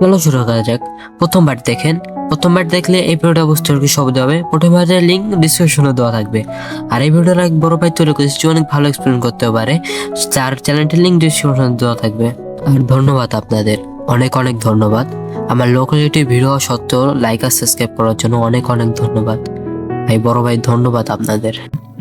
চলো শুরু করা যাক। প্রথমবার দেখেন। প্রথমবার দেখলে এই ভিডিওটা বুঝতে আর কি সুবিধা হবে? প্রথমবার লিঙ্ক ডিসক্রিপশনে দেওয়া থাকবে। আর এই ভিডিওটা এক বড় ভাই তৈরি করেছি, অনেক ভালো এক্সপ্লেন করতে পারে। তার চ্যানেলটির লিঙ্ক ডিসক্রিপশনে দেওয়া থাকবে। আর ধন্যবাদ আপনাদের। অনেক অনেক ধন্যবাদ। আমার লোকালিটি ভিডিও সত্ত্বেও লাইক আর সাবস্ক্রাইব করার জন্য অনেক অনেক ধন্যবাদ। ভাই, বড় ভাই, ধন্যবাদ আপনাদের।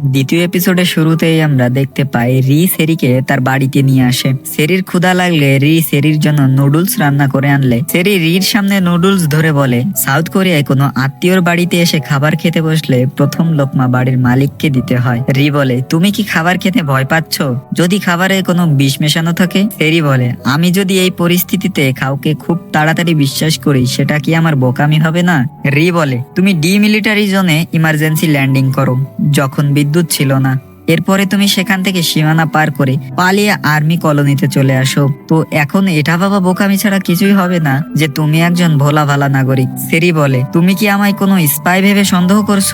দ্বিতীয় এপিসোডের শুরুতেই আমরা দেখতে পাই রি সেরিকে তার বাড়িতে নিয়ে আসে। সেরির ক্ষুধা লাগলে রি সেরির জন্য নুডলস রান্না করে আনলে। সেরি রির সামনে নুডলস ধরে বলে, সাউথ কোরিয়ায় কোনো আত্মীয়র বাড়িতে এসে খাবার খেতে বসলে প্রথম লোকমা বাড়ির মালিককে দিতে হয়। রি বলে, তুমি কি খাবার খেতে ভয় পাচ্ছ? যদি খাবারে কোনো বিষ মেশানো থাকে? সেরি বলে, আমি যদি এই পরিস্থিতিতে কাউকে খুব তাড়াতাড়ি বিশ্বাস করি, সেটা কি আমার বোকামি হবে না? রি বলে, তুমি ডিমিলিটারি জোনে ইমার্জেন্সি ল্যান্ডিং করো। যখন বিদ্যুৎ ছিল না। এরপরে তুমি সেখান থেকে সীমানা পার করে পালিয়ে আর্মি কলোনিতে চলে আসো। তো এখন এটা বাবা বোকামি ছাড়া কিছুই হবে না যে তুমি একজন ভোলা ভালা নাগরিক। সেরি বলে, তুমি কি আমায় কোনো স্পাই ভেবে সন্দেহ করছ?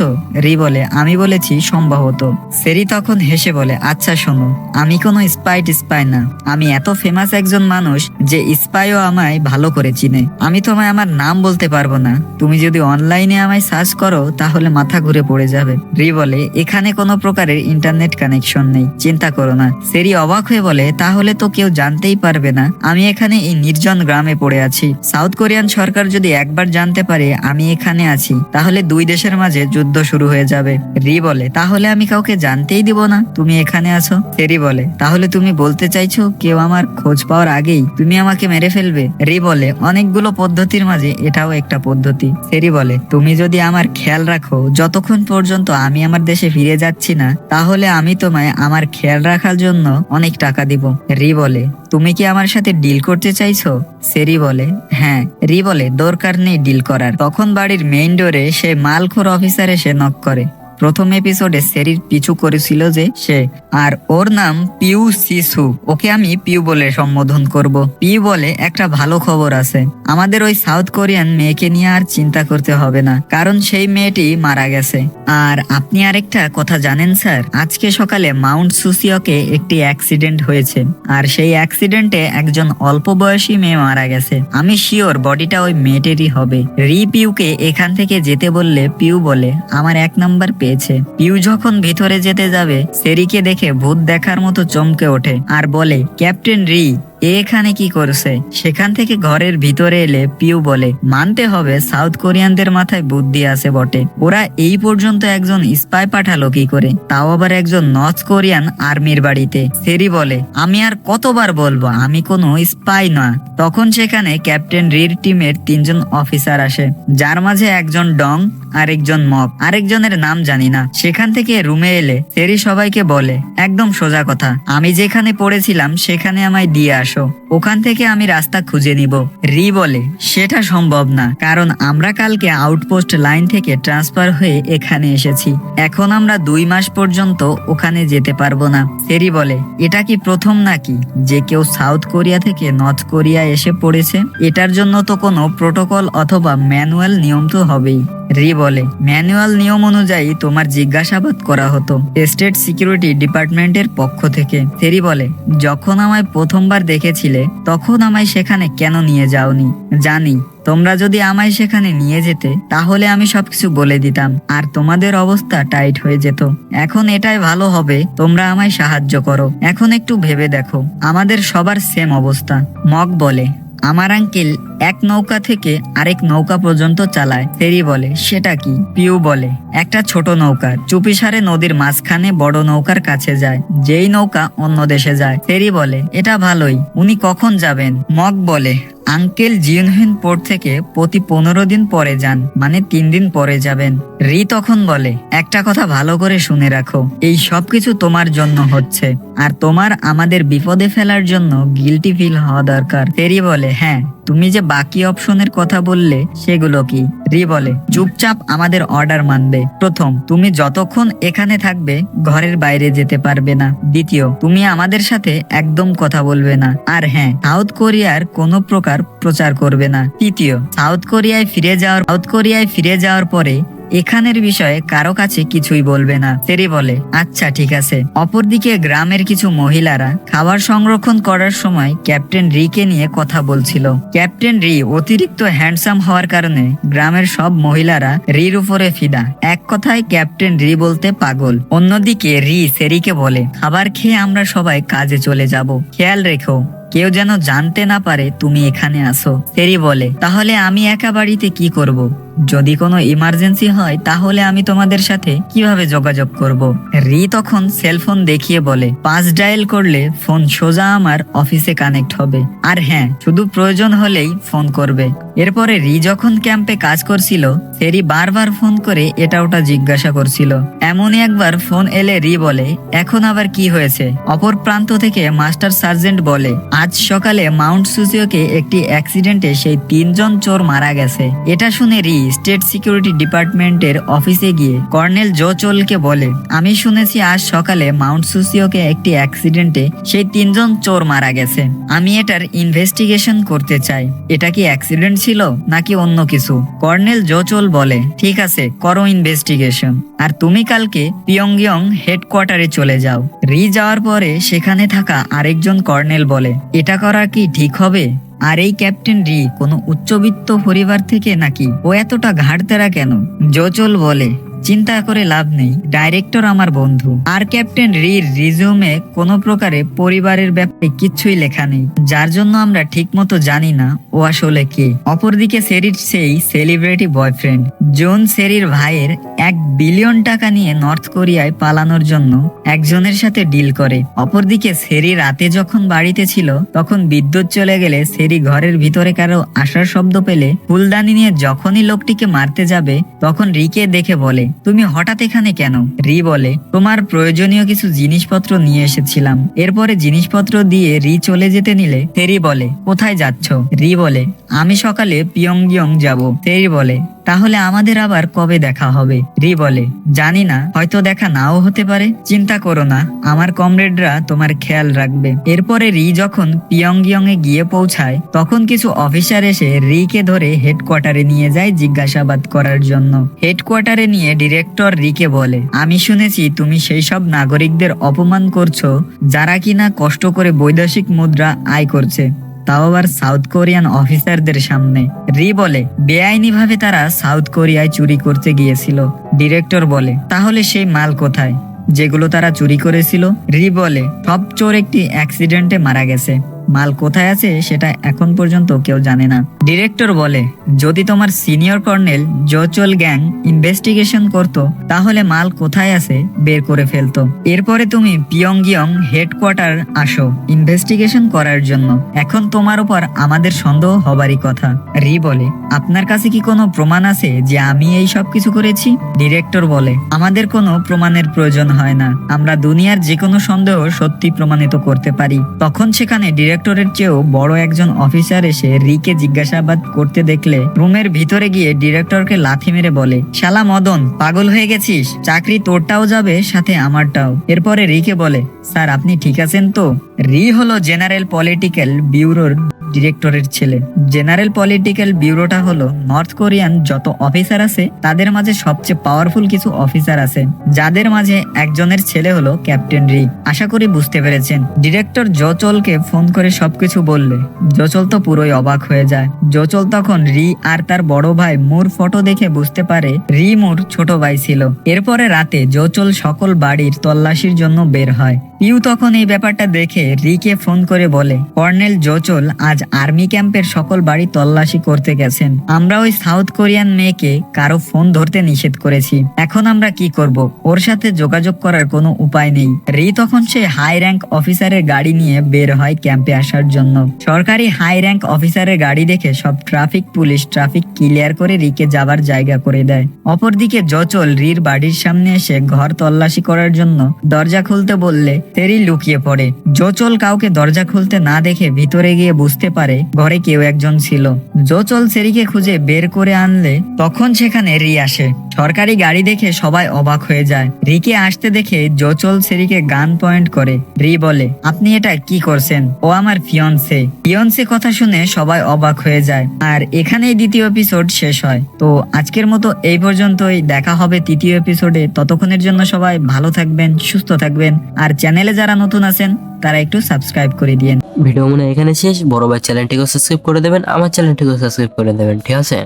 রি বলে, আমি বলেছি সম্ভবত। সেরি তখন হেসে বলে আচ্ছা শোনো, আমি কোনো স্পাই স্পাই না। আমি এত ফেমাস একজন মানুষ যে স্পাইও আমায় ভালো করে চিনে। আমি তোমায় আমার নাম বলতে পারব না। তুমি যদি অনলাইনে আমায় সার্চ করো, তাহলে মাথা ঘুরে পড়ে যাবে। রি বলে, এখানে কোনো প্রকারের ইন্টারনেট কানেকশন নেই। চিন্তা করো না। সেরি অবাক হয়ে বলে, তাহলে তো কেউ জানতেই পারবে না। আমি এখানে এই নির্জন গ্রামে পড়ে আছি। সাউথ কোরিয়ান সরকার যদি একবার জানতে পারে, আমি এখানে আছি। তাহলে দুই দেশের মাঝে যুদ্ধ শুরু হয়ে যাবে। রি বলে, তাহলে আমি কাউকে জানতেই দিব না। তুমি এখানে আছো? সেরি বলে, তাহলে তুমি বলতে চাইছো কেউ আমার খোঁজ পাওয়ার আগেই তুমি আমাকে মেরে ফেলবে? রি বলে, অনেকগুলো পদ্ধতির মাঝে এটাও একটা পদ্ধতি। সেরি বলে, তুমি যদি আমার খেয়াল রাখো, যতক্ষণ পর্যন্ত আমি আমার দেশে ফিরে যাচ্ছি না, তাহলে আমি তোমায় আমার খেয়াল রাখার জন্য অনেক টাকা দিব। রি বলে, তুমি কি আমার সাথে ডিল করতে চাইছো? সেরি বলে হ্যাঁ। রি বলে, দরকার নেই ডিল করার। তখন বাড়ির মেইন ডোরে সে মালখোর অফিসার এসে নক করে। প্রথম এপিসোডে সেরির পিছু করেছিল যে সে, আর ওর নাম পিউ সিসু। ওকে আমি পিউ বলে সম্বোধন করব। পিউ বলে, একটা ভালো খবর আছে। আমাদের ওই সাউথ কোরিয়ান মেয়েকে নিয়ে আর চিন্তা করতে হবে না, কারণ সেই মেয়েটি মারা গেছে। আর আপনি আরেকটা কথা জানেন, স্যার? আজকে সকালে মাউন্ট সুসিওকে একটি অ্যাক্সিডেন্ট হয়েছে, আর সেই অ্যাক্সিডেন্টে একজন অল্প বয়সী মেয়ে মারা গেছে। আমি শিওর বডিটা ওই মেয়েটেরই হবে। রি পিউকে এখান থেকে যেতে বললে পিউ বলে, আমার এক নাম্বার পেয়েছে। পিউ যখন ভিতরে যেতে যাবে, সেরিকে দেখে ভূত দেখার মতো চমকে ওঠে আর বলে, ক্যাপ্টেন রি এ এখানে কি করছে? সেখান থেকে ঘরের ভিতরে এলে পিউ বলে, মানতে হবে সাউথ কোরিয়ানদের মাথায় বুদ্ধি আছে বটে। ওরা এই পর্যন্ত একজন স্পাই পাঠালো কি করে? তাও আবার একজন নর্থ কোরিয়ান আর্মির বাড়িতে। সেরি বলে, আমি আর কতবার বলব, আমি কোনো স্পাই না। তখন সেখানে ক্যাপ্টেন রির টিমের তিনজন অফিসার আসে। যার মাঝে একজন ডং, আরেকজন মব আরেকজনের নাম জানি না। সেখান থেকে রুমে এলে, সেরি সবাইকে বলে, একদম সোজা কথা। আমি যেখানে পড়েছিলাম, সেখানে আমায় দিয়ে আসো। show. ওখান থেকে আমি রাস্তা খুঁজে নিব। রি বলে, সেটা সম্ভব না, কারণ আমরা কালকে আউটপোস্ট লাইন থেকে ট্রান্সফার হয়ে এখানে এসেছি। এখন আমরা দুই মাস পর্যন্ত ওখানে যেতে পারব না। সেরি বলে, এটা কি প্রথম নাকি? যে কেউ সাউথ কোরিয়া থেকে নর্থ কোরিয়া এসে পড়েছে? এটার জন্য তো কোনো প্রোটোকল অথবা ম্যানুয়াল নিয়ম তো হবেই। রি বলে, ম্যানুয়াল নিয়ম অনুযায়ী তোমার জিজ্ঞাসাবাদ করা হতো স্টেট সিকিউরিটি ডিপার্টমেন্টের পক্ষ থেকে। সেরি বলে, যখন আমায় প্রথমবার দেখেছিলে তখন আমায় সেখানে কেন নিয়ে যাওনি? জানি, তোমরা যদি আমায় সেখানে নিয়ে যেতে, তাহলে আমি সবকিছু বলে দিতাম, আর তোমাদের অবস্থা টাইট হয়ে যেত। এখন এটাই ভালো হবে, তোমরা আমায় সাহায্য করো। এখন একটু ভেবে দেখো, আমাদের সবার সেম অবস্থা, মগ বলে। আমার আঙ্কেল এক নৌকা থেকে আরেক নৌকা পর্যন্ত চালায়। ফেরি বলে, সেটা কি? পিউ বলে, একটা ছোট নৌকা, চুপিসারে নদীর মাঝখানে বড় নৌকার কাছে যায়, যেই নৌকা অন্য দেশে যায়। ফেরি বলে, এটা ভালোই, উনি কখন যাবেন? মগ বলে আঙ্কেল জিউনহিন পোর্ট থেকে প্রতি পনেরো দিন পরে যান মানে তিন দিন পরে যাবেন। রি তখন বলে, একটা কথা ভালো করে শুনে রাখো, এই সবকিছু তোমার জন্য হচ্ছে। আর তোমার আমাদের বিপদে ফেলার জন্য গিলটি ফিল হওয়া দরকার। ফেরি বলে হ্যাঁ তুমি যে বাকি অপশনের কথা বললে, সেগুলো কি? রি বলে, চুপচাপ আমাদের অর্ডার মানবে প্রথম, তুমি যতক্ষণ এখানে থাকবে, ঘরের বাইরে যেতে পারবে না। দ্বিতীয়, তুমি আমাদের সাথে একদম কথা বলবে না। আর হ্যাঁ সাউথ কোরিয়ার কোনো প্রকার প্রচার করবে না। তৃতীয়, সাউথ কোরিয়ায় ফিরে যাওয়ার, সাউথ কোরিয়ায় ফিরে যাওয়ার পরে এখানের বিষয়ে কারও কাছে কিছুই বলবে না। সেরি বলে আচ্ছা ঠিক আছে। অপরদিকে গ্রামের কিছু মহিলারা খাবার সংরক্ষণ করার সময় ক্যাপ্টেন রিকে নিয়ে কথা বলছিল। ক্যাপ্টেন রি অতিরিক্ত হ্যান্ডসাম হওয়ার কারণে গ্রামের সব মহিলারা রির উপরে ফিদা। এক কথায় ক্যাপ্টেন রি বলতে পাগল। অন্যদিকে রি সেরিকে বলে, খাবার খেয়ে আমরা সবাই কাজে চলে যাব। খেয়াল রেখো, কেউ যেন জানতে না পারে তুমি এখানে আসো সেরি বলে, তাহলে আমি একা বাড়িতে কি করব। যদি কোনো ইমার্জেন্সি হয়, তাহলে আমি তোমাদের সাথে কীভাবে যোগাযোগ করব। রি তখন সেলফোন দেখিয়ে বলে পাঁচ ডায়াল করলে ফোন সোজা আমার অফিসে কানেক্ট হবে। আর হ্যাঁ শুধু প্রয়োজন হলেই ফোন করবে। এরপরে রি যখন ক্যাম্পে কাজ করছিল সেরি বারবার ফোন করে এটা ওটা জিজ্ঞাসা করছিল। এমনই একবার ফোন এলে রি বলে, এখন আবার কি হয়েছে? অপর প্রান্ত থেকে মাস্টার সার্জেন্ট বলে, আজ সকালে মাউন্ট সুসিওকে একটি অ্যাক্সিডেন্টে সেই তিনজন চোর মারা গেছে। এটা শুনে রি স্টেট সিকিউরিটি ডিপার্টমেন্টের অফিসে গিয়ে কর্নেল জো চোলকে বলে, আমি শুনেছি আজ সকালে মাউন্ট সুসিওকে একটি অ্যাক্সিডেন্টে সেই তিনজন চোর মারা গেছে। আমি এটার ইনভেস্টিগেশন করতে চাই। এটা কি অ্যাক্সিডেন্ট ছিল নাকি অন্য কিছু? কর্নেল জো চোল বলে, ঠিক আছে, করো ইনভেস্টিগেশন। আর তুমি কালকে পিয়ংইয়ং হেডকোয়ার্টারে চলে যাও। রি যাওয়ার পরে সেখানে থাকা আরেকজন কর্নেল বলে, এটা করা কি ঠিক হবে? আর এই ক্যাপ্টেন রি কোনো উচ্চবিত্ত পরিবার থেকে নাকি ও এতটা ঘাটতেরা কেন? জোচল বলে। চিন্তা করে লাভ নেই। ডাইরেক্টর আমার বন্ধু। আর ক্যাপ্টেন রির রিজিউমে কোনো প্রকারে পরিবারের ব্যাপারে কিচ্ছুই লেখা নেই। যার জন্য আমরা ঠিকমতো জানি না ও আসলে কে। অপরদিকে সেরির সেই সেলিব্রিটি বয়ফ্রেন্ড, জোন সেরির ভাইয়ের এক বিলিয়ন টাকা নিয়ে নর্থ কোরিয়ায় পালানোর জন্য একজনের সাথে ডিল করে। অপরদিকে সেরি রাতে যখন বাড়িতে ছিল, তখন বিদ্যুৎ চলে গেলে সেরি ঘরের ভিতরে কারও আসার শব্দ পেলে ফুলদানি নিয়ে যখনই লোকটিকে মারতে যাবে, তখন রিকে দেখে বলে তুমি হঠাৎ এখানে কেন? রি বলে, তোমার প্রয়োজনীয় কিছু জিনিসপত্র নিয়ে এসেছিলাম। এরপরে জিনিসপত্র দিয়ে রি চলে যেতে নিলে থেরি বলে, কোথায় যাচ্ছ? রি বলে, আমি সকালে পিয়ংইয়ং যাব। থেরি বলে তাহলে আমাদের আবার কবে দেখা হবে? রি বলে, জানি না, হয়তো দেখা নাও হতে পারে। চিন্তা করো না, আমার কমরেডরা তোমার খেয়াল রাখবে। এরপরে রি যখন পিয়ংইয়ং এ গিয়ে পৌঁছায়, তখন কিছু অফিসার এসে রিকে ধরে হেডকোয়ার্টারে নিয়ে যায় জিজ্ঞাসাবাদ করার জন্য। হেডকোয়ার্টারে নিয়ে ডিরেক্টর রিকে বলে, আমি শুনেছি তুমি সেই সব নাগরিকদের অপমান করছ, যারা কিনা কষ্ট করে বৈদেশিক মুদ্রা আয় করছে। তাও আবার সাউথ কোরিয়ান অফিসারদের সামনে। রি বলে বেআইনি ভাবে তারা সাউথ কোরিয়ায় চুরি করতে গিয়েছিল, ডিরেক্টর বলে। তাহলে সেই মাল কোথায়? যেগুলো তারা চুরি করেছিল? রি বলে, সব চোর একটি অ্যাক্সিডেন্টে মারা গেছে। মাল কোথায় আছে সেটা এখন পর্যন্ত কেউ জানে না। ডিরেক্টর বলে, যদি তোমার সিনিয়র কর্নেল জোচল গ্যাং ইনভেস্টিগেশন করত, তাহলে মাল কোথায় আছে বের করে ফেলতো। এরপরে তুমি পিয়ংগিয়ং হেডকোয়ার্টার আসো ইনভেস্টিগেশন করার জন্য। এখন তোমার উপর আমাদের সন্দেহ হবারই কথা। রি বলে, আপনার কাছে কি কোনো প্রমাণ আছে যে আমি এই সব কিছু করেছি? ডিরেক্টর বলে, আমাদের কোনো প্রমাণের প্রয়োজন হয় না। আমরা দুনিয়ার যে কোনো সন্দেহ সত্যি প্রমাণিত করতে পারি। তখন সেখানে ডিরেক্টরের চেয়েও বড় একজন অফিসার এসে রিকে জিজ্ঞাসাবাদ করতে দেখলে রুমের ভিতরে গিয়ে ডিরেক্টরকে লাথি মেরে বলে, শালা মদন, পাগল হয়ে গেছিস, চাকরি তোরটাও যাবে, সাথে আমারটাও। এরপরে রিকে বলে, স্যার, আপনি ঠিক আছেন তো? রি হলো জেনারেল পলিটিক্যাল ব্যুরোর ডিরেক্টরের ছেলে। জেনারেল পলিটিক্যাল ব্যুরোটা হলো, নর্থ কোরিয়ান যত অফিসার আছে, তাদের মাঝে সবচেয়ে পাওয়ারফুল কিছু অফিসার আছে। যাদের মাঝে একজনের ছেলে হলো ক্যাপ্টেন রি আশা করি বুঝতে পেরেছেন। ডিরেক্টর জচলকে ফোন করে সবকিছু বললে। জচল তো পুরোই অবাক হয়ে যায়। জচল তখন রি আর তার বড় ভাই মুর ফটো দেখে বুঝতে পারে রি মুর ছোট ভাই ছিল। এরপরে রাতে জচল সকল বাড়ির তল্লাশির জন্য বের হয়। পিউ তখন এই ব্যাপারটা দেখে রিকে ফোন করে বলে, কর্নেল জোচল, আজ আর্মি ক্যাম্পের সকল বাড়ি তল্লাশি করতে গেছেন। আমরা ওই সাউথ কোরিয়ান মেয়েকে কারও ফোন ধরতে নিষেধ করেছি। এখন আমরা কি করব? ওর সাথে যোগাযোগ করার কোনো উপায় নেই। রি তখন সে হাই র্যাঙ্ক অফিসারের গাড়ি নিয়ে বের হয় ক্যাম্পে আসার জন্য। সরকারি হাই র্যাঙ্ক অফিসারের গাড়ি দেখে সব ট্রাফিক পুলিশ ট্রাফিক ক্লিয়ার করে রিকে যাবার জায়গা করে দেয়। অপরদিকে জচল রির বাড়ির সামনে এসে ঘর তল্লাশি করার জন্য দরজা খুলতে বললে, তেরি লুকিয়ে পড়ে। জোচল কাউকে দরজা খুলতে না দেখে ভিতরে গিয়ে বুঝতে পারে, ঘরে কেউ একজন ছিল। জোচল সেরিকে খুঁজে বের করে আনলে, তখন সেখানে রি আসে। সরকারি গাড়ি দেখে সবাই অবাক হয়ে যায়। রিকে আসতে দেখে জোচল সেরিকে গান পয়েন্ট করে। রি বলে, আপনি এটা কি করছেন? ও আমার ফিয়ন্সে। ফিয়ন্সে কথা শুনে সবাই অবাক হয়ে যায়। আর এখানেই দ্বিতীয় এপিসোড শেষ হয়। তো আজকের মতো এই পর্যন্তই। দেখা হবে তৃতীয় এপিসোডে ততক্ষণের জন্য সবাই ভালো থাকবেন, সুস্থ থাকবেন। আর চ্যানেলে যারা নতুন আছেন তারা একটু সাবস্ক্রাইব করে দিয়েন। ভিডিও মনে এখানে শেষ। বড় ভাই চ্যানেলটিকে সাবস্ক্রাইব করে দেবেন, আমার চ্যানেলটিকে সাবস্ক্রাইব করে দেবেন, ঠিক আছে?